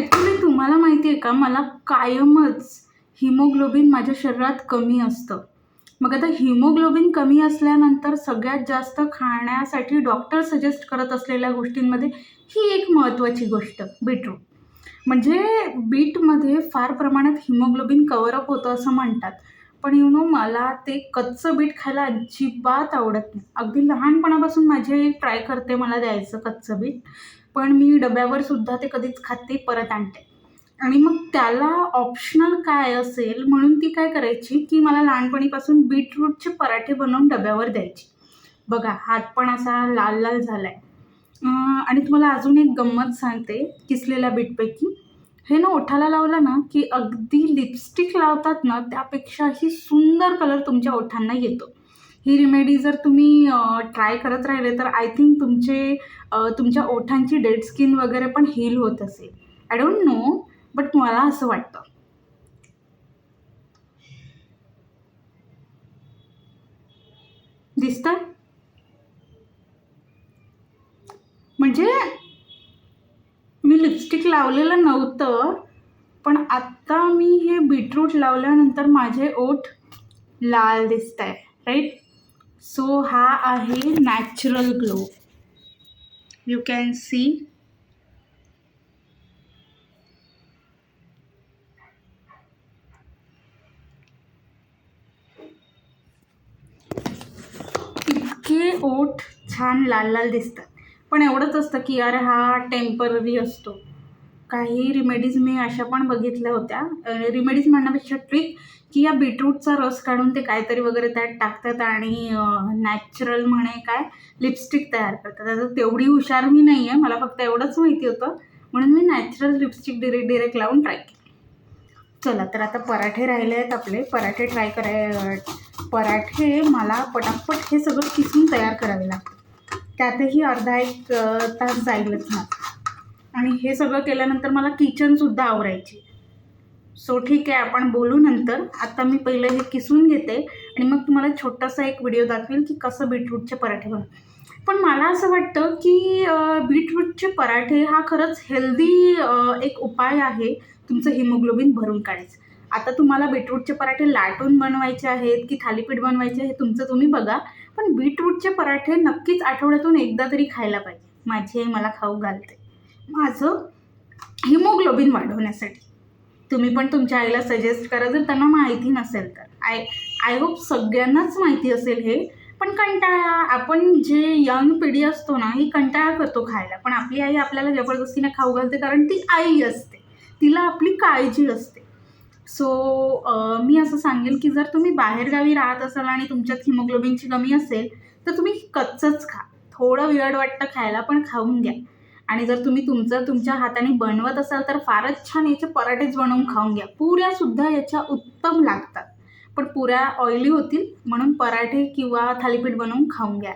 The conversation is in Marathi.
ॲक्च्युली तुम्हाला माहिती आहे का? मला कायमच हिमोग्लोबिन माझ्या शरीरात कमी असतं. मग आता हिमोग्लोबिन कमी असल्यानंतर सगळ्यात जास्त खाण्यासाठी डॉक्टर सजेस्ट करत असलेल्या गोष्टींमध्ये ही एक महत्त्वाची गोष्ट बीटरूट. म्हणजे बीटमध्ये फार प्रमाणात हिमोग्लोबिन कवरअप होतं असं म्हणतात. पण यु नो मला ते कच्चं बीट खायला अजिबात आवडत नाही. अगदी लहानपणापासून माझी आई ट्राय करते मला द्यायचं कच्चं बीट. पण मी डब्यावर सुद्धा ते कधीच खाते परत आणते. आणि मग त्याला ऑप्शनल काय असेल म्हणून ती काय करायची की मला लहानपणीपासून बीटरूटचे पराठे बनवून डब्यावर द्यायची. बघा हात पण असा लाल लाल झाला आहे आणि तुम्हाला अजून एक गंमत सांगते किसलेल्या बीटपैकी. हे ना ओठाला लावलं ना की अगदी लिपस्टिक लावतात ना त्यापेक्षाही सुंदर कलर तुमच्या ओठांना येतो. ही रेमेडी जर तुम्ही ट्राय करत राहिले तर आय थिंक तुमचे तुमच्या ओठांची डेड स्किन वगैरे पण हील होत असेल. आय डोंट नो बट मला असं वाटतं. दिसतं म्हणजे मी लिपस्टिक लावलेलं नव्हतं पण आत्ता मी हे बीटरूट लावल्यानंतर माझे ओठ लाल दिसत आहे राईट सो हा आहे natural glow you can see इतके ओठ छान लाल लाल दिसतात. पण एवढंच असतं की यार हा टेंपररी असतो. काही रिमेडीज मी अशा पण बघितल्या होत्या. रिमेडीज म्हणण्यापेक्षा ट्रिक की या बीटरूटचा रस काढून ते काहीतरी वगैरे त्यात टाकतात आणि नॅचरल म्हणे काय लिपस्टिक तयार करतात. आता तेवढी हुशार मी नाही आहे मला फक्त एवढंच माहिती होतं. म्हणून मी नॅचरल लिपस्टिक डिरेक्ट डिरेक्ट लावून ट्राय केली. चला तर आता पराठे राहिले आहेत आपले. पराठे ट्राय कराय पराठे मला पटापट हे सगळं किसून तयार करावे लागतं त्यातही अर्धा एक तास जाईलच ना. आणि हे सगळं केल्यानंतर मला किचनसुद्धा आवरायची. सो ठीक आहे आपण बोलू नंतर. आता मी पहिलं हे किसून घेते आणि मग तुम्हाला छोटासा एक व्हिडिओ दाखवेल की कसं बीटरूटचे पराठे बनवतात पण मला असं वाटतं की बीटरूटचे पराठे हा खरंच हेल्दी एक उपाय आहे तुमचं हिमोग्लोबिन भरून काढायचं. आता तुम्हाला बीटरूटचे पराठे लाटून बनवायचे आहेत की थालीपीठ बनवायचे हे तुमचं तुम्ही बघा. पण बीटरूटचे पराठे नक्कीच आठवड्यातून एकदा तरी खायला पाहिजे. माझी आई मला खाऊ घालते. माझं हिमोग्लोबिन वाढवण्यासाठी. तुम्ही पण तुमच्या आईला सजेस्ट करा. जर त्यांना माहिती नसेल तर. आय आय होप सगळ्यांनाच माहिती असेल हे. पण कंटाळा आपण जे यंग पिढी असतो ना ही कंटाळा करतो खायला. पण आपली आई आपल्याला जबरदस्तीने खाऊ घालते कारण ती आई असते. तिला आपली काळजी असते. सो मी असं सांगेन की जर तुम्ही बाहेरगावी राहत असाल आणि तुमच्यात हिमोग्लोबिनची कमी असेल तर तुम्ही कच्चंच खा. थोडं वेळ वाटतं खायला पण खाऊन घ्या. आणि जर तुम्ही तुमचं तुमच्या हाताने बनवत असाल तर फारच छान याचे पराठेच बनवून खाऊन घ्या. पुऱ्यासुद्धा याच्या उत्तम लागतात. पण पुऱ्या ऑइली होतील म्हणून पराठे किंवा थालीपीठ बनवून खाऊन घ्या.